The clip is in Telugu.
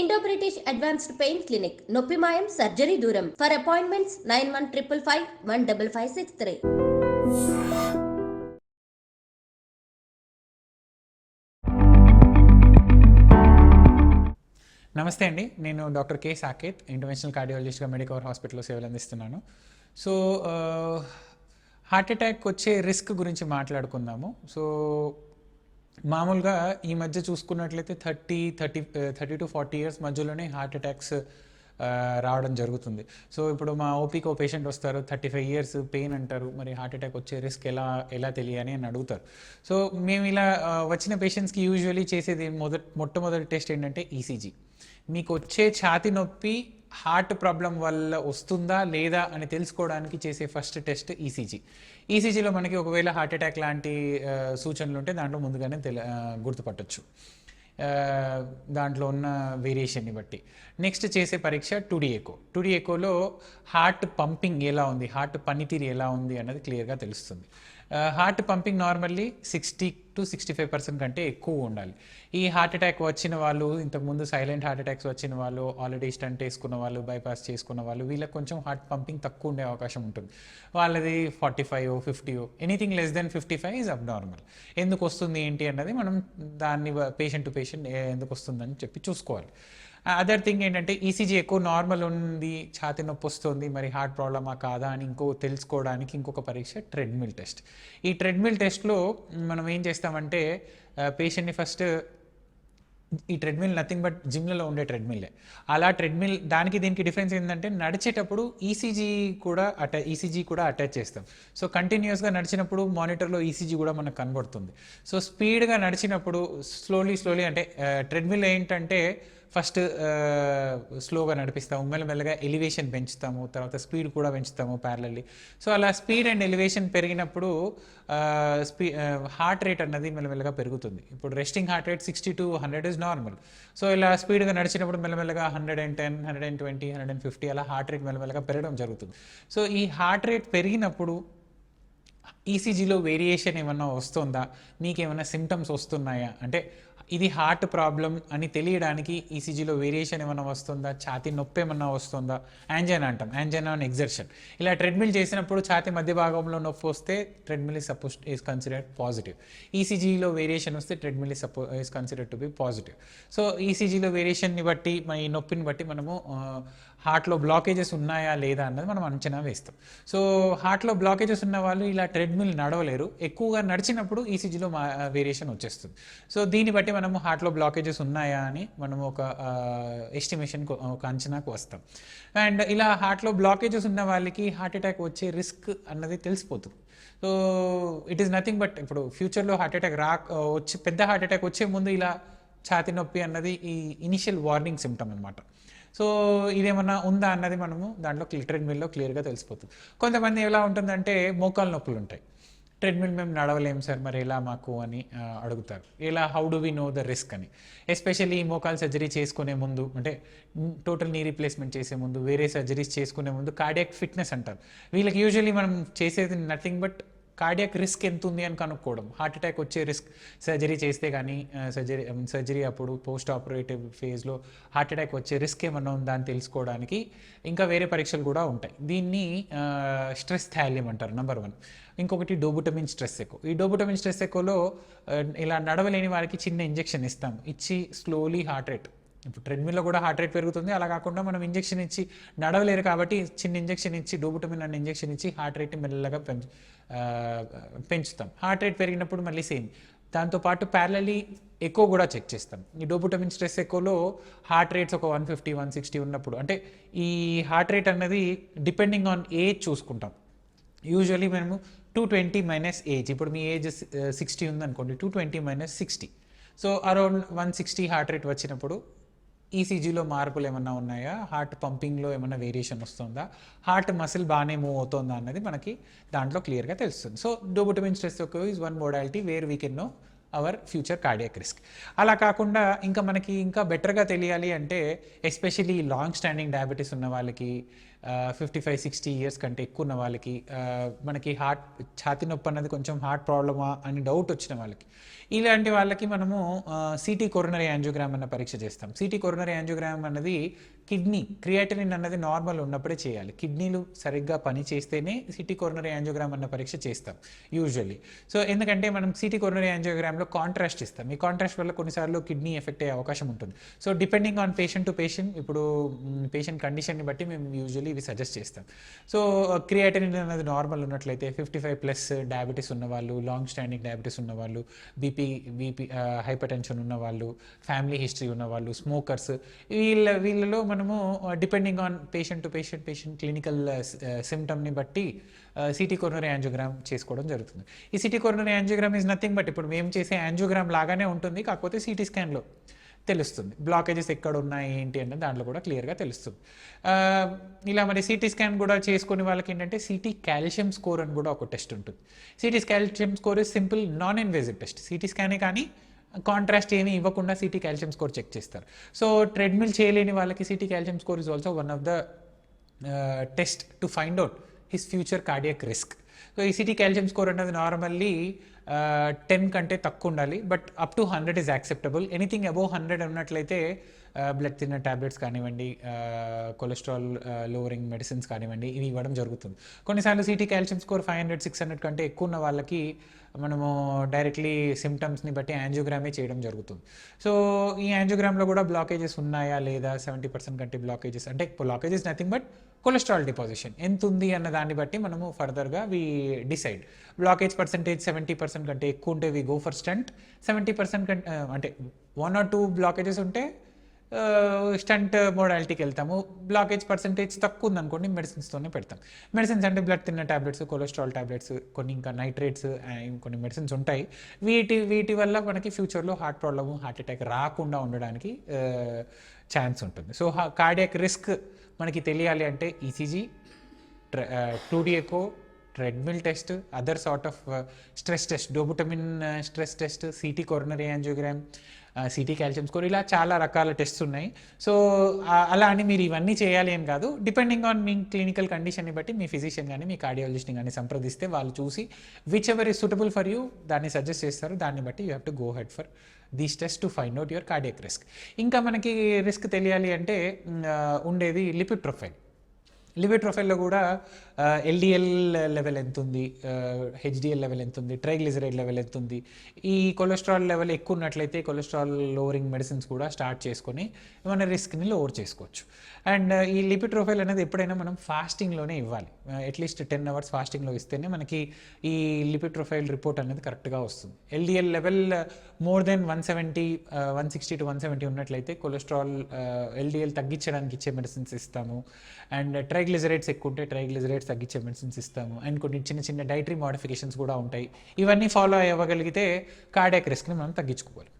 Indo British advanced pain clinic నొప్పి మాయం సర్జరీ దూరం for appointments nine one triple five one double five six three నమస్తే అండి. నేను డాక్టర్ కే సాకేత్ ఇంటర్నేషనల్ కార్డియాలజిస్ట్గా మెడికవర్ హాస్పిటల్లో సేవలు అందిస్తున్నాను. సో హార్ట్ అటాక్ వచ్చే రిస్క్ గురించి మాట్లాడుకుందాము. సో మామూలుగా ఈ మధ్య చూసుకున్నట్లయితే thirty thirty thirty to forty years మధ్యలోనే హార్ట్ అటాక్స్ రావడం జరుగుతుంది. సో ఇప్పుడు మా ఓపీకి ఓ పేషెంట్ వస్తారు థర్టీ ఫైవ్ ఇయర్స్ పెయిన్ అంటారు మరి హార్ట్ అటాక్ వచ్చే రిస్క్ ఎలా ఎలా తెలియని అని అడుగుతారు. సో మేము ఇలా వచ్చిన పేషెంట్స్కి యూజువలీ చేసేది మొదటి మొట్టమొదటి టెస్ట్ ఏంటంటే ఈసీజీ. మీకు వచ్చే ఛాతి నొప్పి హార్ట్ ప్రాబ్లం వల్ల వస్తుందా లేదా అని తెలుసుకోవడానికి చేసే ఫస్ట్ టెస్ట్ ఈసీజీ ఈసీజీలో మనకి ఒకవేళ హార్ట్ అటాక్ లాంటి సూచనలు ఉంటే దాంట్లో ముందుగానే తెల గుర్తుపట్టచ్చు. గుర్తుపట్టొచ్చు దాంట్లో ఉన్న వేరియేషన్ని బట్టి. నెక్స్ట్ చేసే పరీక్ష two D echo two D ఎకోలో heart pumping ఎలా ఉంది? హార్ట్ పనితీరు ఎలా ఉంది అన్నది క్లియర్గా తెలుస్తుంది. Heart pumping normally sixty to sixty five percent కంటే ఎక్కువ ఉండాలి. ఈ హార్ట్ అటాక్ వచ్చిన వాళ్ళు ఇంతకుముందు సైలెంట్ హార్ట్ అటాక్స్ వచ్చిన వాళ్ళు ఆల్రెడీ స్టంట్ వేసుకున్న వాళ్ళు బైపాస్ చేసుకున్న వాళ్ళు వీళ్ళకి కొంచెం హార్ట్ పంపింగ్ తక్కువ ఉండే అవకాశం ఉంటుంది. వాళ్ళది forty five fifty anything less than fifty five is normal ఎందుకు వస్తుంది ఏంటి అన్నది మనం దాన్ని పేషెంట్ టు పేషెంట్ ఎందుకు వస్తుందని చెప్పి చూసుకోవాలి. అదర్ థింగ్ ఏంటంటే ఈసీజీ ఎక్కువ నార్మల్ ఉంది ఛాతి నొప్పి వస్తుంది మరి హార్ట్ ప్రాబ్లమా కాదా అని ఇంకో తెలుసుకోవడానికి ఇంకొక పరీక్ష ట్రెడ్మిల్ టెస్ట్ ఈ ట్రెడ్మిల్ టెస్ట్లో మనం ఏం చేస్తామంటే పేషెంట్ని ఫస్ట్ ఈ ట్రెడ్మిల్ నథింగ్ బట్ జిమ్లలో ఉండే ట్రెడ్మిల్లే అలా ట్రెడ్మిల్ దానికి దీనికి డిఫరెన్స్ ఏంటంటే నడిచేటప్పుడు ఈసీజీ కూడా అటా ఈసీజీ కూడా అటాచ్ చేస్తాం. సో కంటిన్యూస్గా నడిచినప్పుడు మానిటర్లో ఈసీజీ కూడా మనకు కనబడుతుంది. సో స్పీడ్గా నడిచినప్పుడు స్లోలీ స్లోలీ అంటే ట్రెడ్మిల్ ఏంటంటే ఫస్ట్ స్లోగా నడిపిస్తాము మెల్లమెల్లగా ఎలివేషన్ పెంచుతాము తర్వాత స్పీడ్ కూడా పెంచుతాము ప్యారలల్లీ సో అలా స్పీడ్ అండ్ ఎలివేషన్ పెరిగినప్పుడు స్పీ హార్ట్ రేట్ అన్నది మెల్లమెల్లగా పెరుగుతుంది. ఇప్పుడు resting heart rate sixty to hundred is normal so ఇలా స్పీడ్గా నడిచినప్పుడు మెల్లమెల్లగా hundred and ten hundred and twenty hundred and fifty అలా హార్ట్ రేట్ మెల్లమెల్లగా పెరగడం జరుగుతుంది. సో ఈ హార్ట్ రేట్ పెరిగినప్పుడు ఈసీజీలో వేరియేషన్ ఏమన్నా వస్తుందా? నీకేమైనా సిమ్టమ్స్ వస్తున్నాయా? అంటే ఇది హార్ట్ ప్రాబ్లం అని తెలియడానికి ఈసీజీలో వేరియేషన్ ఏమైనా వస్తుందా? ఛాతీ నొప్పి ఏమన్నా వస్తుందా? యాంజైనా అంటాం. యాంజైనా అని ఎగ్జర్షన్ ఇలా ట్రెడ్మిల్ చేసినప్పుడు ఛాతీ మధ్య భాగంలో నొప్పి వస్తే treadmill is suppose is considered positive ఈసీజీలో variation వస్తే treadmill is suppose is considered to be positive so ఈసీజీలో వేరియేషన్ని బట్టి మన ఈ నొప్పిని బట్టి మనము హార్ట్లో బ్లాకేజెస్ ఉన్నాయా లేదా అన్నది మనం అంచనా వేస్తాం. సో హార్ట్లో బ్లాకేజెస్ ఉన్న వాళ్ళు ఇలా ట్రెడ్మిల్ నడవలేరు. ఎక్కువగా నడిచినప్పుడు ఈసీజీలో మా వేరియేషన్ వచ్చేస్తుంది. సో దీన్ని బట్టి మనము హార్ట్లో బ్లాకేజెస్ ఉన్నాయా అని మనం ఒక ఎస్టిమేషన్ ఒక అంచనాకు వస్తాం. అండ్ ఇలా హార్ట్లో బ్లాకేజెస్ ఉన్న వాళ్ళకి హార్ట్ అటాక్ వచ్చే రిస్క్ అన్నది తెలిసిపోతుంది. So it is nothing but ఇప్పుడు ఫ్యూచర్లో హార్ట్ అటాక్ రా వచ్చి పెద్ద హార్ట్ అటాక్ వచ్చే ముందు ఇలా ఛాతి నొప్పి అన్నది ఈ ఇనిషియల్ వార్నింగ్ సిమ్టమ్ అనమాట సో ఇదేమన్నా ఉందా అన్నది మనము దాంట్లో ట్రెడ్మిల్లో క్లియర్గా తెలిసిపోతుంది. కొంతమంది ఎలా ఉంటుందంటే మోకాలు నొప్పులు ఉంటాయి. ట్రెడ్మిల్ మేము నడవలేము సార్ మరి ఎలా మాకు అని అడుగుతారు. ఎలా how do we know the risk అని. ఎస్పెషల్లీ ఈ మోకాల్ సర్జరీ చేసుకునే ముందు అంటే టోటల్ నీ రీప్లేస్మెంట్ చేసే ముందు వేరే సర్జరీస్ చేసుకునే ముందు కార్డియాక్ ఫిట్నెస్ అంటారు. వీళ్ళకి యూజువల్లీ మనం చేసేది నథింగ్ బట్ కార్డియాక్ రిస్క్ ఎంత ఉంది అని కనుక్కోవడం. హార్ట్ అటాక్ వచ్చే రిస్క్ సర్జరీ చేస్తే కానీ సర్జరీ సర్జరీ అప్పుడు పోస్ట్ ఆపరేటివ్ ఫేజ్లో హార్ట్ అటాక్ వచ్చే రిస్క్ ఏమన్నా ఉందా అని తెలుసుకోవడానికి ఇంకా వేరే పరీక్షలు కూడా ఉంటాయి. దీన్ని స్ట్రెస్ థాలియం అంటారు నెంబర్ వన్ ఇంకొకటి డోబుటమిన్ స్ట్రెస్ ఎక్కువ ఈ డోబుటమిన్ స్ట్రెస్ ఎక్కువలో ఇలా నడవలేని వారికి చిన్న ఇంజెక్షన్ ఇస్తాం. ఇచ్చి స్లోలీ హార్ట్ రేట్ ఇప్పుడు ట్రెడ్మిల్లో కూడా హార్ట్ రేట్ పెరుగుతుంది. అలా కాకుండా మనం ఇంజెక్షన్ ఇచ్చి నడవలేరు కాబట్టి చిన్న ఇంజెక్షన్ ఇచ్చి డోబుటమిన్ అనే ఇంజెక్షన్ ఇచ్చి హార్ట్ రేట్ మెల్లగా పెంచు పెంచుతాం. హార్ట్ రేట్ పెరిగినప్పుడు మళ్ళీ సేమ్. దాంతోపాటు ప్యారలీ ఎక్కువ కూడా చెక్ చేస్తాం. ఈ డోబుటమిన్ స్ట్రెస్ ఎక్కువలో హార్ట్ రేట్స్ ఒక వన్ ఫిఫ్టీ వన్ సిక్స్టీ ఉన్నప్పుడు అంటే ఈ హార్ట్ రేట్ అన్నది డిపెండింగ్ ఆన్ ఏజ్ చూసుకుంటాం. యూజువలీ మేము టూ ట్వంటీ మైనస్ ఏజ్. ఇప్పుడు మీ ఏజ్ సిక్స్టీ ఉందనుకోండి two twenty minus sixty. So around one sixty heart rate వచ్చినప్పుడు ఈసీజీలో మార్పులు ఏమన్నా ఉన్నాయా? హార్ట్ పంపింగ్లో ఏమన్నా వేరియేషన్ వస్తుందా? హార్ట్ మసిల్ బాగానే మూవ్ అవుతుందా అన్నది మనకి దాంట్లో క్లియర్గా తెలుస్తుంది. సో డోబుటమిన్ స్ట్రెస్ యొక్క is one modality where we can know our future cardiac risk అలా కాకుండా ఇంకా మనకి ఇంకా బెటర్గా తెలియాలి అంటే ఎస్పెషలీ లాంగ్ స్టాండింగ్ డయాబెటీస్ ఉన్న వాళ్ళకి ఫిఫ్టీ ఫైవ్ సిక్స్టీ ఇయర్స్ కంటే ఎక్కువ ఉన్న వాళ్ళకి మనకి హార్ట్ ఛాతి నొప్పి అన్నది కొంచెం హార్ట్ ప్రాబ్లమా అని డౌట్ వచ్చిన వాళ్ళకి. ఇలాంటి వాళ్ళకి మనము సిటీ కొరోనరీ యాంజియోగ్రామ్ అన్న పరీక్ష చేస్తాం. సిటీ కొరోనరీ యాంజియోగ్రామ్ అన్నది కిడ్నీ క్రియాటినిన్ అన్నది నార్మల్ ఉన్నప్పుడే చేయాలి. కిడ్నీలు సరిగ్గా పని చేస్తేనే సిటీ కొరోనరీ యాంజియోగ్రామ్ అన్న పరీక్ష చేస్తాం యూజువల్లీ సో ఎందుకంటే మనం సిటీ కొరోనరీ యాంజియోగ్రామ్లో కాంట్రాస్ట్ ఇస్తాం. ఈ కాంట్రాస్ట్ వల్ల కొన్నిసార్లు కిడ్నీ ఎఫెక్ట్ అయ్యే అవకాశం ఉంటుంది. So depending on patient to patient ఇప్పుడు పేషెంట్ కండిషన్ని బట్టి మేము యూజువల్లీ ఇవి సజెస్ట్ చేస్తాం. సో క్రియాటినిన్ అనేది నార్మల్ ఉన్నట్లయితే ఫిఫ్టీ ఫైవ్ ప్లస్ డయాబెటీస్ ఉన్న వాళ్ళు లాంగ్ స్టాండింగ్ డయాబెటీస్ ఉన్నవాళ్ళు బీపీ బీపీ హైపర్ టెన్షన్ ఉన్నవాళ్ళు ఫ్యామిలీ హిస్టరీ ఉన్నవాళ్ళు స్మోకర్స్ వీళ్ళ వీళ్ళలో మనము depending on patient to patient patient clinical సిమ్టమ్ని బట్టి సిటీ కొరోనరీ యాంజియోగ్రామ్ చేసుకోవడం జరుగుతుంది. ఈ CT coronary angiogram is nothing but ఇప్పుడు మేము చేసే యాంజియోగ్రామ్ లాగానే ఉంటుంది. కాకపోతే సిటీ స్కాన్లో. తెలుస్తుంది. బ్లాకేజెస్ ఎక్కడ ఉన్నాయి ఏంటి అంటే దాంట్లో కూడా క్లియర్గా తెలుస్తుంది. ఇలా మరి సిటీ స్కాన్ కూడా చేసుకునే వాళ్ళకి ఏంటంటే సిటీ కాల్షియం స్కోర్ అని కూడా ఒక టెస్ట్ ఉంటుంది. CT calcium score is simple non invasive test CT స్కానే కానీ కాంట్రాస్ట్ ఏమీ ఇవ్వకుండా సిటీ కాల్షియం స్కోర్ చెక్ చేస్తారు. సో ట్రెడ్మిల్ చేయలేని వాళ్ళకి CT calcium score is also one of the test to find out his future cardiac risk so ఈ సిటీ కాల్షియం స్కోర్ అనేది నార్మల్లీ టెన్ కంటే తక్కువ ఉండాలి but up to hundred is acceptable anything above hundred ఉన్నట్లయితే బ్లడ్ తిన్న ట్యాబ్లెట్స్ కానివ్వండి కొలెస్ట్రాల్ లోవరింగ్ మెడిసిన్స్ కానివ్వండి ఇవి ఇవ్వడం జరుగుతుంది. కొన్నిసార్లు CT calcium score five hundred six hundred కంటే ఎక్కువ ఉన్న వాళ్ళకి మనము డైరెక్ట్లీ సిమ్టమ్స్ని బట్టి యాంజియోగ్రామే చేయడం జరుగుతుంది. సో ఈ యాంజియోగ్రామ్లో కూడా బ్లాకేజెస్ ఉన్నాయా లేదా? సెవెంటీ పర్సెంట్ కంటే బ్లాకేజెస్ అంటే blockages nothing but cholesterol deposition ఎంత ఉంది అన్న దాన్ని బట్టి మనము ఫర్దర్గా we decide blockage percentage seventy percent కంటే ఎక్కువ ఉంటే we go for stent seventy percent కంటే అంటే వన్ ఆర్ టూ బ్లాకేజెస్ ఉంటే స్టంట్ మోడాలిటీకి వెళ్తాము. బ్లాకేజ్ పర్సంటేజ్ తక్కువ ఉందనుకోండి మెడిసిన్స్తోనే పెడతాం. మెడిసిన్స్ అంటే బ్లడ్ తిన్న ట్యాబ్లెట్స్ కొలెస్ట్రాల్ ట్యాబ్లెట్స్ కొన్ని ఇంకా నైట్రేట్స్ కొన్ని మెడిసిన్స్ ఉంటాయి. వీటి వీటి వల్ల మనకి ఫ్యూచర్లో హార్ట్ ప్రాబ్లము హార్ట్ అటాక్ రాకుండా ఉండడానికి ఛాన్స్ ఉంటుంది. సో కార్డియాక్ రిస్క్ మనకి తెలియాలి అంటే ECG two D echo treadmill test other sort of stress test dobutamine stress test CT coronary angiogram CT calcium score ఇలా చాలా రకాల టెస్ట్స్ ఉన్నాయి. సో అలా అని మీరు ఇవన్నీ చేయాలి అని కాదు. డిపెండింగ్ ఆన్ మీ క్లినికల్ కండిషన్ని బట్టి మీ ఫిజిషియన్ కానీ మీ కార్డియాలజిస్ట్ని కానీ సంప్రదిస్తే వాళ్ళు చూసి whichever is suitable for you దాన్ని సజెస్ట్ చేస్తారు. దాన్ని బట్టి you have to go head for these test to find out your cardiac risk ఇంకా మనకి రిస్క్ తెలియాలి అంటే ఉండేది లిపిడ్ ప్రొఫైల్ లిపిడ్ ప్రొఫైల్లో కూడా ఎల్డిఎల్ లెవెల్ ఎంత ఉంది హెచ్డిఎల్ లెవెల్ ఎంత ఉంది ట్రైగ్లిజరైడ్ లెవెల్ ఎంత ఉంది ఈ కొలెస్ట్రాల్ లెవెల్ ఎక్కువ ఉన్నట్లయితే కొలెస్ట్రాల్ లోవరింగ్ మెడిసిన్స్ కూడా స్టార్ట్ చేసుకొని మన రిస్క్ని లోవర్ చేసుకోవచ్చు. అండ్ ఈ లిపిడ్ ప్రొఫైల్ అనేది ఎప్పుడైనా మనం ఫాస్టింగ్లోనే ఇవ్వాలి. అట్లీస్ట్ టెన్ అవర్స్ ఫాస్టింగ్లో ఇస్తేనే మనకి ఈ లిపిడ్ ప్రొఫైల్ రిపోర్ట్ అనేది కరెక్ట్గా వస్తుంది. LDL level more than one seventy one sixty two one seventy ఉన్నట్లయితే కొలెస్ట్రాల్ ఎల్డిఎల్ తగ్గించడానికి ఇచ్చే మెడిసిన్స్ ఇస్తాము. అండ్ ట్రై ట్రైగ్లిజరైడ్స్ ఎక్కువ ఉంటే ట్రైగ్లిజరైడ్స్ తగ్గించే మెడిసిన్స్ ఇస్తాము. అండ్ కొన్ని చిన్న చిన్న డైటరీ మోడిఫికేషన్స్ కూడా ఉంటాయి. ఇవన్నీ ఫాలో అవ్వగలిగితే కార్డియాక్ రిస్క్ని మనం తగ్గించుకోవాలి.